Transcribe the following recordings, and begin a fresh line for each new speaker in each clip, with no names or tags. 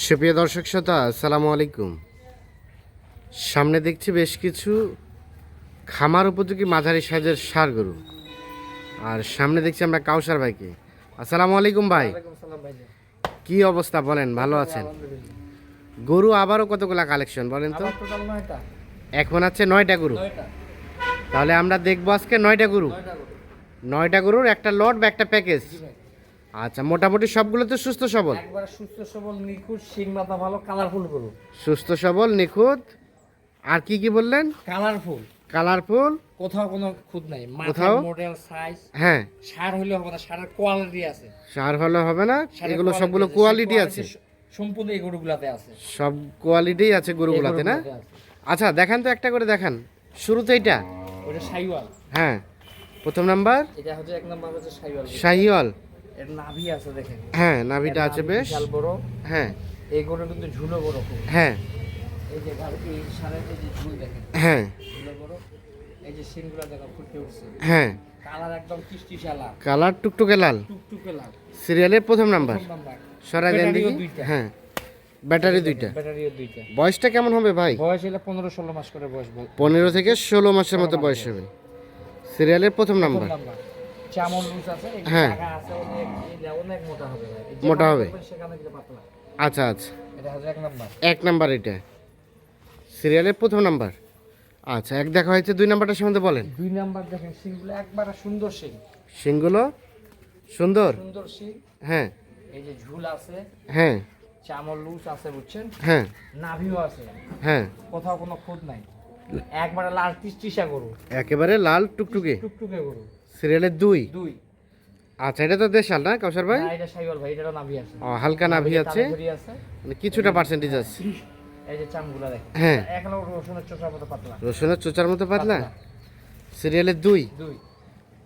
সুপ্রিয় দর্শক শ্রোতা আসসালামু আলাইকুম। সামনে দেখছি বেশ কিছু খামার উপযোগী মাঝারি সাইজের সার গরু। আর সামনে দেখছি আমরা কাউসার ভাইকে। আসসালামু আলাইকুম ভাই। কি অবস্থা বলেন ভালো আছেন? গরু আবারও কতগুলা কালেকশন বলেন তো? এখন আছে নয়টা গরু। তাহলে আমরা দেখব আজকে নয়টা গরু।
নয়টা
গরুর একটা লট বা একটা প্যাকেজ। আচ্ছা মোটামুটি সবগুলো তো সুস্থ সবল?
একবারে সুস্থ সবল নিখুঁত শিং মাথা ভালো কালারফুল গরু।
সুস্থ সবল নিখুঁত। আর কি কি বললেন?
কালারফুল
কালারফুল
কোথাও কোনো খুঁত নাই।
কোথাও?
মডেল সাইজ
হ্যাঁ।
সার হলে হবে না সারের কোয়ালিটি আছে।
সার হলে হবে না এগুলো সবগুলো কোয়ালিটি আছে।
সম্পূর্ণ এই গরুগুলাতে আছে।
সব কোয়ালিটি আছে গরুগুলাতে না? আচ্ছা দেখান তো একটা করে দেখান। শুরুতে এটা
ওটা সাইওয়াল
হ্যাঁ। প্রথম নাম্বার?
এটা হচ্ছে এক নম্বর হচ্ছে সাইওয়াল
শাহিওয়াল।
এর নাভি আছে দেখেন।
হ্যাঁ নাভিটা আছে বেশ।
বিশাল বড়।
হ্যাঁ।
এই গরু কিন্তু ঝুলো বড় খুব।
হ্যাঁ।
এই যে এই সারের যে ঝুল দেখেন।
হ্যাঁ।
ঝুলো বড়। এই যে সিংগুলা দেখো ফুটে উঠছে।
হ্যাঁ।
কালার একদম কিস্তি শালা।
কালার টুকটুকে লাল।
টুকটুকে লাল।
সিরিয়ালের প্রথম নাম্বার। সরাই দেন দেখি। হ্যাঁ। ব্যাটারি দুইটা।
ব্যাটারিও দুইটা।
বয়সটা কেমন হবে ভাই?
বয়স হলে পনেরো ষোলো মাস করে বয়স
পনেরো থেকে ষোলো মাসের মতো বয়স হবে। সিরিয়ালের প্রথম
প্রথম
নাম্বার। হ্যাঁ।
মোটা হবে
আচ্ছা আচ্ছা।
এক নাম্বার।
এক নাম্বার এটা। সিরিয়ালের প্রথম নাম্বার। আচ্ছা এক দেখা হয়েছে দুই নাম্বারটার সম্বন্ধে বলেন।
দুই নাম্বার দেখেন সিংগুলো একবারে সুন্দর সিং
সিংগুলো সুন্দর?
সুন্দর সিং
হ্যাঁ।
এই যে ঝুল আছে
হ্যাঁ।
চামল লুজ আছে বুঝছেন?
হ্যাঁ।
নাভিও আছে।
হ্যাঁ।
কোথাও কোনো খুঁত নাই। একবারে লাল টিসটিসা গরু।
একেবারে লাল টুকটুকে।
টুকটুকে গরু।
সিরিয়ালের দুই?
দুই।
আচ্ছা এটা তো দেশাল না কাউসার ভাই?
এটা সাইওয়াল ভাই এটারও নাভি আছে।
ও হালকা নাভি আছে। মানে কিছুটা পার্সেন্টেজ আছে।
এই যে চামগুলা দেখেন।
হ্যাঁ।
এখনও রসুনের চোষার মতো পাতলা।
রসুনের চোচার মতো পাতলা? সিরিয়ালের দুই?
দুই।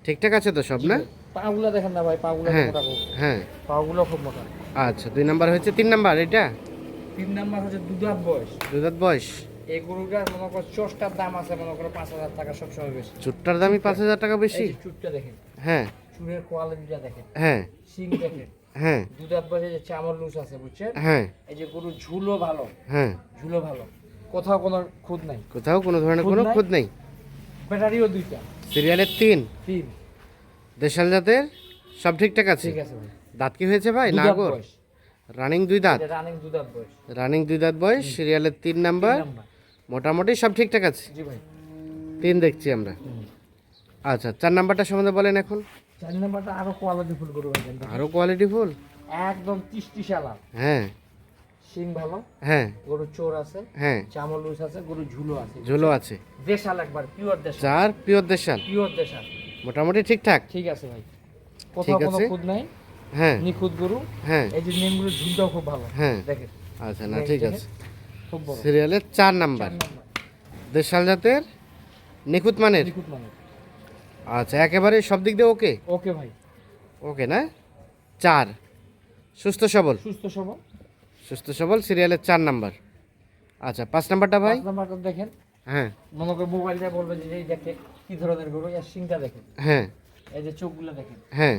ঠিকঠাক আছে তো সব না?
পাগুলা দেখেন না ভাই পাগুলা
হ্যাঁ
মোটা
হ্যাঁ।
পাগুলো খুব মোটা।
আচ্ছা দুই নাম্বার হচ্ছে তিন নাম্বার এটা?
তিন নাম্বার হচ্ছে দুধাত বয়স।
দুধাত বয়স।
এই গরুটার মনে করো চোষটার দাম আছে মনে করো পাঁচ হাজার টাকা সবসময় বেশি।
চুটটার দামই পাঁচ হাজার টাকা বেশি?
যে দেখেন।
হ্যাঁ।
চুরের কোয়ালিটিটা দেখেন।
হ্যাঁ।
সিং দেখেন।
হ্যাঁ।
দুধাত বয়সে যে চামড় লুজ আছে বুঝছেন?
হ্যাঁ।
এই যে গরুর ঝুলো ভালো।
হ্যাঁ।
ঝুলো ভালো। কোথাও কোনো খুঁত নাই।
কোথাও কোনো ধরনের কোনো? খুঁত নেই।
ব্যাটারিও দুইটা।
সিরিয়ালের তিন।
তিন।
দেশাল জাতের? সব ঠিকঠাক আছে?
ঠিক আছে ভাই।
দাঁত কি হয়েছে ভাই? নাগর রানিং দুই দাঁত?
রানিং দুধাত বয়স।
রানিং দুই দাঁত বয়স? সিরিয়ালের তিন নাম্বার। মোটামুটি সব ঠিকঠাক আছে?
জি ভাই।
তিন দেখছি আমরা। আচ্ছা চার নাম্বারটা সম্বন্ধে বলেন এখন।
চার নাম্বারটা আরও কোয়ালিটি ফুল গরু
কোয়ালিটি
একদম টিসটিশালা
হ্যাঁ।
সিং ভালো।
হ্যাঁ।
গরুর চোর আছে।
হ্যাঁ।
চামল লুজ আছে গরুর ঝুলো আছে।
ঝুলো আছে।
দেশাল একবার পিওর দেশাল।
চার পিওর দেশাল?
পিওর দেশাল।
মোটামুটি ঠিকঠাক?
ঠিক আছে ভাই। কোথাও কোনো। খুদ নাই।
হ্যাঁ।
নিখুঁত গরু।
হ্যাঁ।
এই যে নেমগুলোর ঝুলটাও খুব ভালো।
হ্যাঁ।
দেখেন।
আচ্ছা না ঠিক আছে। সিরিয়ালের চার নাম্বার। দেশাল জাতের নিখুঁত মানের?
মানে
আচ্ছা একেবারে সব দিক দিয়ে ওকে?
ওকে ভাই।
ওকে না? চার। সুস্থ সবল?
সুস্থ সবল।
সুস্থ সবল সিরিয়ালের চার নাম্বার। আচ্ছা পাঁচ নাম্বারটা ভাই?
নাম্বারটা দেখেন।
হ্যাঁ।
মনে করে মোবাইলটা বলবে যে এই দেখে কি ধরনের গরু এর সিংটা দেখেন।
হ্যাঁ।
এই যে চোখগুলো দেখেন।
হ্যাঁ।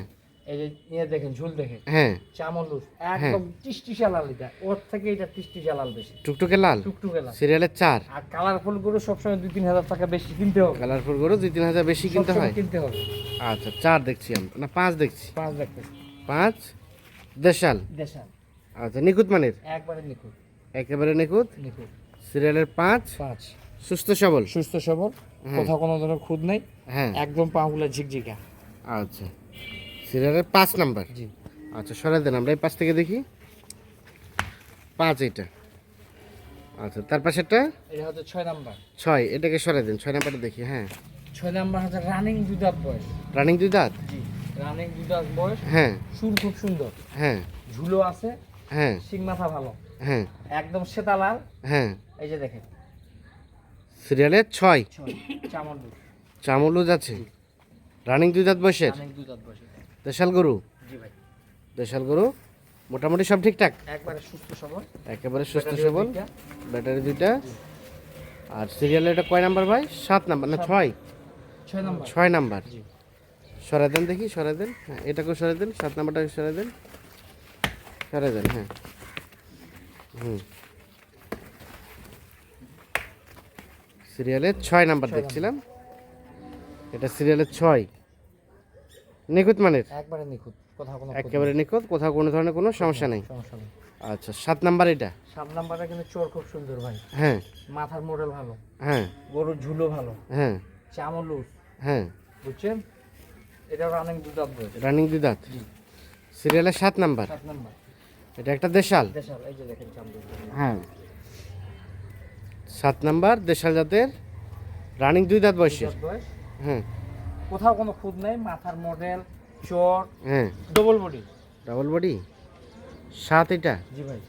এই যে ইয়ে দেখেন ঝুল দেখেন।
হ্যাঁ।
চামল লুজ একদম টিসটিশা লাল এটা। ওর থেকে এটা টিসটিশা লাল বেশি।
টুকটুকে লাল?
টুকটুকে লাল।
সিরিয়ালের চার?
আর কালারফুল গরু সবসময় দুই তিন হাজার টাকা বেশি কিনতে হবে।
কালারফুল গরু দুই তিন হাজার বেশি কিনতে হয়?
কিনতে হবে।
আচ্ছা চার দেখছি আমরা না পাঁচ দেখছি।
পাঁচ দেখতে
পাঁচ? দেশাল?
দেশাল।
আচ্ছা নিখুঁত মানের?
একবারে নিখুঁত।
একেবারে নিখুঁত?
নিখুঁত।
সিরিয়ালের পাঁচ?
পাঁচ।
সুস্থ সবল?
সুস্থ সবল। কোথাও কোনো ধরনের খুদ নাই।
হ্যাঁ।
একদম পাগুলা ঝিকঝিকা।
আচ্ছা। সিরিয়ালের পাঁচ নাম্বার।
জি।
আচ্ছা সরাই দেন আমরা এই পাশ থেকে দেখি। পাঁচ এটা আচ্ছা তার পাশেরটা?
এটা হচ্ছে ছয় নাম্বার।
ছয় এটাকে সরাই দেন ছয় নাম্বারটা দেখি হ্যাঁ।
ছয় নাম্বার হচ্ছে রানিং দুধাত বয়স
রানিং দুই দাঁত
জি রানিং দুধাত বয়স
হ্যাঁ।
সুর খুব সুন্দর।
হ্যাঁ।
ঝুলো আছে।
হ্যাঁ।
সিং মাথা ভালো।
হ্যাঁ।
একদম সেতা লাল
হ্যাঁ।
এই যে দেখেন।
সিরিয়ালের ছয়।
ছয় চামল দুধ
চামলুজ আছে। রানিং দুই দাঁত বয়সের
রানিং দুধাত বয়স
দেশাল গরু?
জি ভাই।
দেশাল গরু? মোটামুটি সব ঠিকঠাক?
একবারে সুস্থ সবল।
একেবারে সুস্থ
ব্যাটারিও
সবল। ব্যাটারি দুইটা। আর সিরিয়ালের এটা কয় নাম্বার ভাই? সাত নাম্বার না ছয়?
ছয় নাম্বার।
ছয় নাম্বার। সরাই দেন দেখি সরাই দেন। হ্যাঁ এটাকেও সরাই দেন সাত নাম্বারটাকে সরাই দেন। সরাই দেন হ্যাঁ। হুম। সিরিয়ালের ছয় নাম্বার দেখছিলাম। এটা সিরিয়ালের ছয়। নিখুঁত মানের?
একবারে নিখুঁত কোথাও কোনো
একেবারে নিখুঁত কোথাও কোনো ধরনের কোনো সমস্যা নেই?
নেই, সমস্যা নেই।
আচ্ছা সাত নাম্বার এটা?
সাত নাম্বারটা কিন্তু চোর খুব সুন্দর ভাই।
হ্যাঁ।
মাথার মডেল ভালো।
হ্যাঁ।
গরুর ঝুলো ভালো।
হ্যাঁ।
চামল।
হ্যাঁ।
বুঝছেন? এটা রানিং দুধ আপবে
রানিং দিদাত সিরিয়ালের সাত নাম্বার?
সাত নাম্বার।
এটা একটা দেশাল?
দেশাল এই যে দেখেন চামড়া
হ্যাঁ। সাত নাম্বার দেশাল জাতের রানিং দুই দাঁত বয়সের? হ্যাঁ।
কোথাও কোনো খুদ নেই মাথার মডেল চর
হ্যাঁ।
ডবল বডি
ডাবল বডি সাত এটা?
জি ভাই।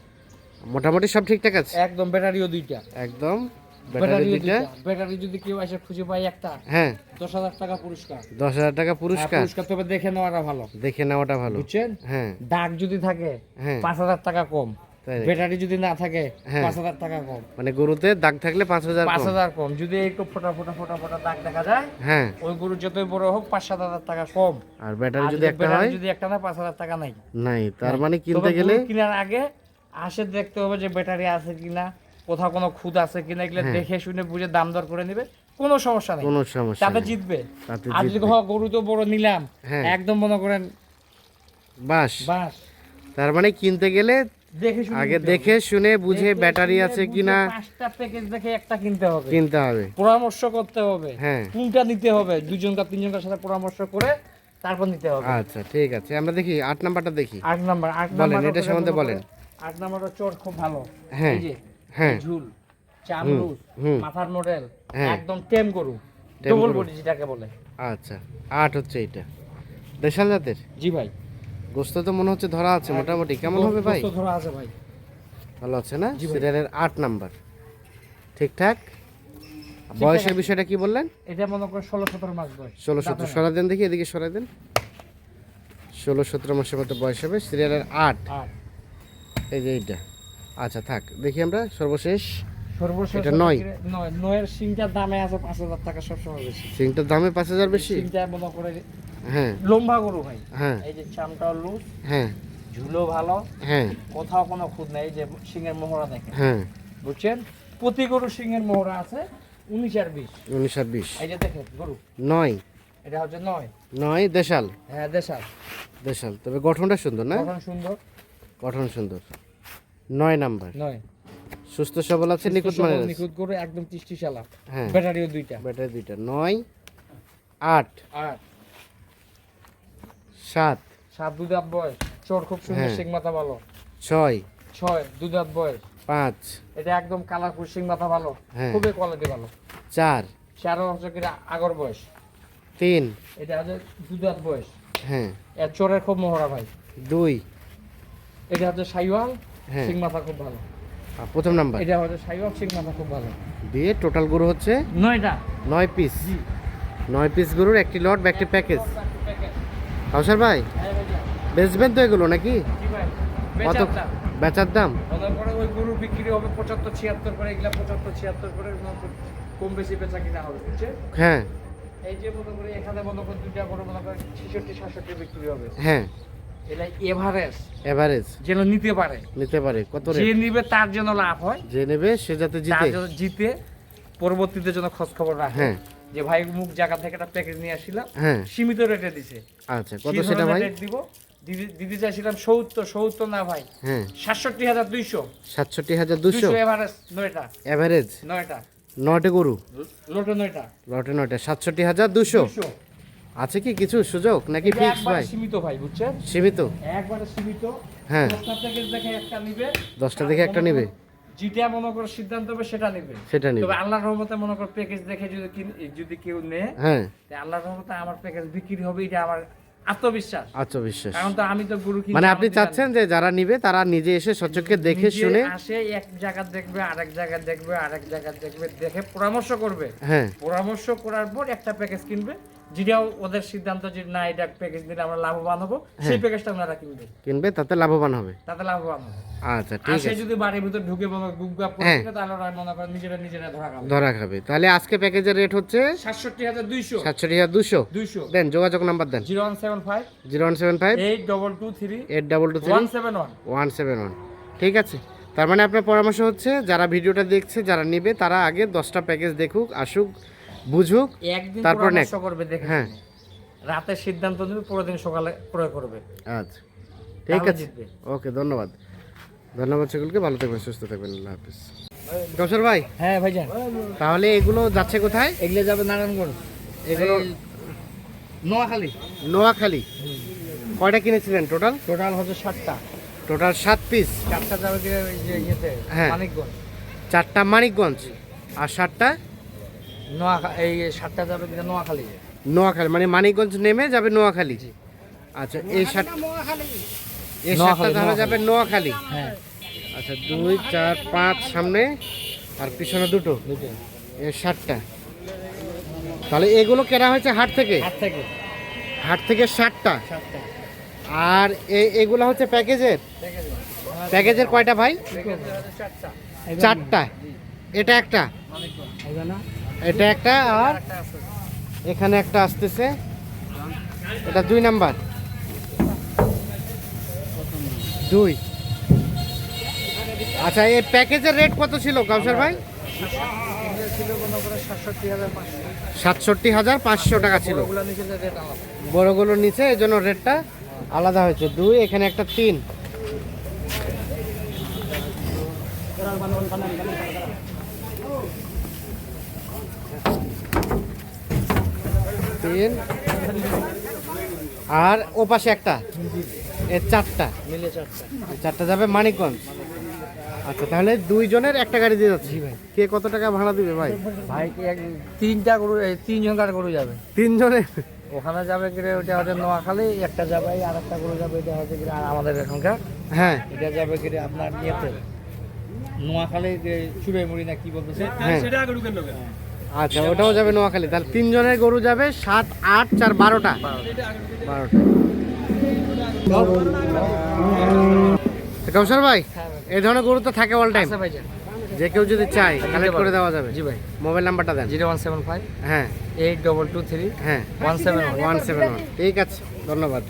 মোটামুটি সব ঠিকঠাক আছে?
একদম ব্যাটারিও দুইটা।
একদম? ব্যাটারি
ব্যাটারিও
দুইটা।
দুইটা? ব্যাটারি যদি কেউ এসে খুঁজে পায় একটা।
হ্যাঁ।
দশ হাজার টাকা পুরস্কার।
দশ হাজার টাকা
হ্যাঁ,
পুরস্কার?
পুরস্কার তবে দেখে নেওয়াটা ভালো।
দেখে নেওয়াটা ভালো।
বুঝছেন?
হ্যাঁ।
দাগ যদি থাকে
হ্যাঁ।
পাঁচ হাজার টাকা কম? ব্যাটারি যদি না থাকে
হ্যাঁ।
পাঁচ হাজার টাকা কম।
মানে গরুতে দাগ থাকলে পাঁচ হাজার
পাঁচ হাজার কম। যদি একটু ফোটা ফোটা ফোটা ফোটা দাগ দেখা যায়
হ্যাঁ।
ওই গরু যতই বড় হোক পাঁচ সাত হাজার টাকা কম।
আর ব্যাটারি যদি একটা হয়?
যদি একটা না পাঁচ হাজার টাকা নাই।
নাই তার মানে কিনতে গেলে
কেনার আগে আসে দেখতে হবে যে ব্যাটারি আছে কিনা কোথাও কোনো খুদ আছে কিনা এগুলো
হ্যাঁ।
দেখে শুনে বুঝে দাম দর করে নেবে। কোনো সমস্যা নেই।
কোনো সমস্যা
তাতে জিতবে। আর যদি গরু তো বড় নিলাম
হ্যাঁ।
একদম মনে করেন
বাস
বাস
তার মানে কিনতে গেলে আগে দেখে শুনে বুঝে ব্যাটারি আছে কিনা।
পাঁচটা প্যাকেজ দেখে একটা কিনতে হবে।
কিনতে হবে।
পরামর্শ করতে হবে।
হ্যাঁ।
কোনটা নিতে হবে দুজনকার তিনজনকার সাথে পরামর্শ করে তারপর নিতে হবে।
আচ্ছা ঠিক আছে। আমরা দেখি আট নাম্বারটা দেখি।
আট নাম্বার আট নাম্বার
এটা সম্বন্ধে বলেন।
আট নাম্বারটা চোর খুব ভালো।
হ্যাঁ,
এই যে
হ্যাঁ।
ঝুল চামড়ুস
হুম।
মাথার মডেল
হ্যাঁ।
একদম টেম গরু ডবল বডি যেটাকে বলে।
আচ্ছা আট হচ্ছে এটা দেশাল জাতের?
জি ভাই।
গোস্ত তো মনে হচ্ছে ধরা আছে মোটামুটি। কেমন হবে ভাই?
ধরা আছে ভাই।
ভালো আছে না? সিরিয়ালের আট নাম্বার। ঠিকঠাক? বয়সের বিষয়টা কি বললেন?
এটা মনে করে ষোলো সতেরো মাস বয়স।
ষোলো সতেরো। সরা দেন দেখি এদিকে সরা দেন। ষোলো সতেরো মাসের মতো বয়স হবে সিরিয়ালের আট। এই যে এইটা। আচ্ছা থাক দেখি আমরা সর্বশেষ।
সর্বশেষ
এটা নয়।
নয়। নয়ের সিংটার দামে আছে পাঁচ হাজার টাকা সবসময় বেশি।
সিংটার দামে পাঁচ হাজার বেশি?
সিংটা মনে করে
হ্যাঁ।
লম্বা গরু ভাই।
হ্যাঁ।
এই যে চামটাও লুজ
হ্যাঁ।
ঝুলো ভালো
হ্যাঁ।
কোথাও কোনো খুদ নেই এই যে সিংহের মোহরা দেখেন।
হ্যাঁ।
বুঝছেন? প্রতি গরু সিংহের মোহরা আছে উনিশ আর বিশ।
উনিশ আর বিশ।
এই যে দেখেন গরু।
নয়।
এটা হচ্ছে নয়।
নয় দেশাল।
হ্যাঁ দেশাল।
দেশাল। তবে গঠনটা সুন্দর না?
গঠন সুন্দর।
গঠন সুন্দর। নয় নাম্বার।
নয়।
সুস্থ সবল আছে নিখুঁত আছে।
নিখুঁত গরু একদম টিস্টি চালা
হ্যাঁ।
ব্যাটারিও দুইটা।
ব্যাটারি দুইটা। নয় আট।
আর
সাত।
সাত দুধাত বয়স। চোর খুব সুন্দর
হ্যাঁ।
সিং মাথা ভালো।
ছয়।
ছয় দুধাত বয়স।
পাঁচ।
এটা একদম কালারফুল সিং মাথা ভালো।
হ্যাঁ।
খুবই কোয়ালিটি ভালো।
চার।
চারো হচ্ছে কি আগর বয়স?
তিন।
এটা হচ্ছে দুধাত বয়স।
হ্যাঁ।
এর চোরের খুব মহড়া ভাই।
দুই।
এটা হচ্ছে সাইওয়াল
হ্যাঁ।
সিং মাথা খুব ভালো।
প্রথম নাম্বার।
এটা হচ্ছে সাইওয়াল সিং মাথা খুব ভালো।
দিয়ে টোটাল গরু হচ্ছে
নয়টা।
নয় পিস নয় পিস গরুর একটি লট বা একটি প্যাকেজ কাউসার ভাই? বেচবেন তো এগুলো নাকি? কত? বেচার দাম?
পরে ওই গরু বিক্রি হবে পঁচাত্তর ছিয়াত্তর করে এগুলা পঁচাত্তর ছিয়াত্তর করে কম বেশি বেচা কিনা হবে
হ্যাঁ।
এই যে মনে করি এখানে মনে করি দুইটা করে মনে করি ছেষট্টি সাতষট্টি বিক্রি হবে।
হ্যাঁ।
এটা এভারেজ।
এভারেজ।
যেন নিতে পারে।
নিতে পারে। কত
যে নিবে তার জন্য লাভ হয়।
যে নেবে সে যাতে জিতে।
জিতে পরবর্তীতে যেন খোঁজ খবর রাখে।
হ্যাঁ।
যে ভাই মুখ জায়গা থেকে একটা প্যাকেজ নিয়ে আসছিলাম
হ্যাঁ।
সীমিত রেটে দিছে।
আচ্ছা কত সেটা ভাই?
দিব। দিদি দিদি চাইছিলাম সত্তর সত্তর না ভাই।
হ্যাঁ।
সাতষট্টি হাজার দুইশো।
সাতষট্টি হাজার
দুইশো? এভারেজ নয়টা।
এভারেজ
নয়টা।
নয়টা গরু?
লোটো নয়টা।
লটে নয়টা। সাতষট্টি হাজার দুশো আছে কি কিছু সুযোগ নাকি ফিক্স ভাই?
সীমিত ভাই বুঝছেন?
সীমিত?
একবারে সীমিত।
হ্যাঁ।
দশটা প্যাকেজ দেখে একটা নিবে।
দশটা দেখে একটা নিবে?
যেটা মনে করে সিদ্ধান্ত হবে সেটা নিবে।
সেটা নিবে।
তবে আল্লাহর রহমতে মনে করো প্যাকেজ দেখে যদি যদি কেউ নেয়
হ্যাঁ।
তে আল্লাহর রহমতে আমার প্যাকেজ বিক্রি হবে এটা আমার আত্মবিশ্বাস।
আত্মবিশ্বাস।
কারণ তো আমি তো গুরু
মানে আপনি চাচ্ছেন যে যারা নিবে তারা নিজে এসে সচক্ষে দেখে শুনে
আসে এক জায়গা দেখবে আরেক জায়গা দেখবে আরেক জায়গা দেখবে দেখে পরামর্শ করবে।
হ্যাঁ।
পরামর্শ করার পর একটা প্যাকেজ কিনবে। যেটাও ওদের সিদ্ধান্ত যে না এটা প্যাকেজ নিলে আমরা লাভবান হব। সেই প্যাকেজটা ওনারা কিনবে।
কিনবে তাতে লাভবান হবে।
তাতে লাভবান হবে।
আচ্ছা ঠিক আছে।
যদি বাড়ির ভিতর ঢুকে
হ্যাঁ।
তাহলে ওরা মনে করে নিজেরা নিজেরা ধরা খাবে।
ধরা খাবে। তাহলে আজকে প্যাকেজের রেট হচ্ছে
সাতষট্টি হাজার দুইশো।
সাতষট্টি হাজার দুশো
দুইশো।
দেন যোগাযোগ নাম্বার দেন।
Zero one seven five.
Zero one seven five.
Eight double two three.
Eight double two
one seven one
one seven one. ঠিক আছে। তার মানে আপনার পরামর্শ হচ্ছে যারা ভিডিওটা দেখছে যারা নেবে তারা আগে দশটা প্যাকেজ দেখুক আসুক বুঝুক
একদিন
তারপর
করবে দেখে
হ্যাঁ।
রাতের সিদ্ধান্ত নেবে পরের দিন সকালে প্রয়োগ করবে।
আচ্ছা। ঠিক আছে। ওকে ধন্যবাদ। ধন্যবাদ সকলকে ভালো থাকবেন সুস্থ থাকবেন আল্লাহ হাফিজ। কৌশল ভাই?
হ্যাঁ ভাইজান।
তাহলে এগুলো যাচ্ছে কোথায়?
এগুলো যাবে নারায়ণগঞ্জ।
এগুলো
নোয়াখালী।
নোয়াখালী। কয়টা কিনেছিলেন টোটাল?
টোটাল হচ্ছে সাতটা।
টোটাল সাত পিস।
চারটা যাবে
হ্যাঁ।
মানিকগঞ্জ।
চারটা মানিকগঞ্জ। আর সাতটা
নোয়াখা এই সাতটা যাবে নোয়াখালী
নোয়াখালী মানে মানিকগঞ্জ নেমে যাবে নোয়াখালী? আচ্ছা এই সাত এই সাতটা
নোয়াখালী,
যাবে নোয়াখালী?
হ্যাঁ।
আচ্ছা দুই চার পাঁচ সামনে আর পিছনে দুটো? এই সাতটা। তাহলে এগুলো কেনা হয়েছে হাট থেকে?
হাত থেকে।
হাট থেকে ষাটটা
সাতটা।
আর এগুলো হচ্ছে প্যাকেজের? প্যাকেজের। কয়টা ভাই?
চারটা।
এটা একটা? এটা একটা আর এখানে একটা আসতেছে। এটা দুই নাম্বার। দুই। আচ্ছা এই প্যাকেজের রেট কত ছিল, কাউসার ভাই?
সাতষট্টি হাজার পাঁচশো
টাকা ছিল। বড়গুলোর নিচে, এই জন্য রেটটা আলাদা হয়েছে। দুই, এখানে একটা তিন। তিন। আর ও পাশে একটা। এর চারটা।
মিলে চারটা
চারটা যাবে মানিকগঞ্জ। আচ্ছা তাহলে দুইজনের একটা গাড়ি দিয়ে যাচ্ছি। ভাই। কে কত টাকা ভাড়া দিবে ভাই?
ভাই কি এক তিনটা গরু এই তিন জনকার গরু যাবে।
তিনজনের?
ওখানে যাবে গিয়ে ওটা হচ্ছে নোয়াখালী একটা যাবে আর একটা গরু যাবে এটা হচ্ছে গিয়ে আমাদের এখানকার।
হ্যাঁ।
এটা যাবে গিয়ে আপনার ইয়েতে। নোয়াখালী যে চুড়াইমুড়ি না কি বলতেছে?
হ্যাঁ। আচ্ছা ওটাও যাবে নোয়াখালী। তাহলে তিনজনের গরু যাবে সাত আট চার বারোটা। বারোটা। কৌশল ভাই এই ধরনের গরু তো থাকে অল টাইম যে কেউ যদি চায় কালেক্ট করে দেওয়া যাবে।
জি ভাই।
মোবাইল নাম্বারটা দেন।
জিরো ওয়ান সেভেন ফাইভ
হ্যাঁ।
এইট ডবল টু থ্রি
হ্যাঁ।
One seven
one seven one. ঠিক আছে ধন্যবাদ।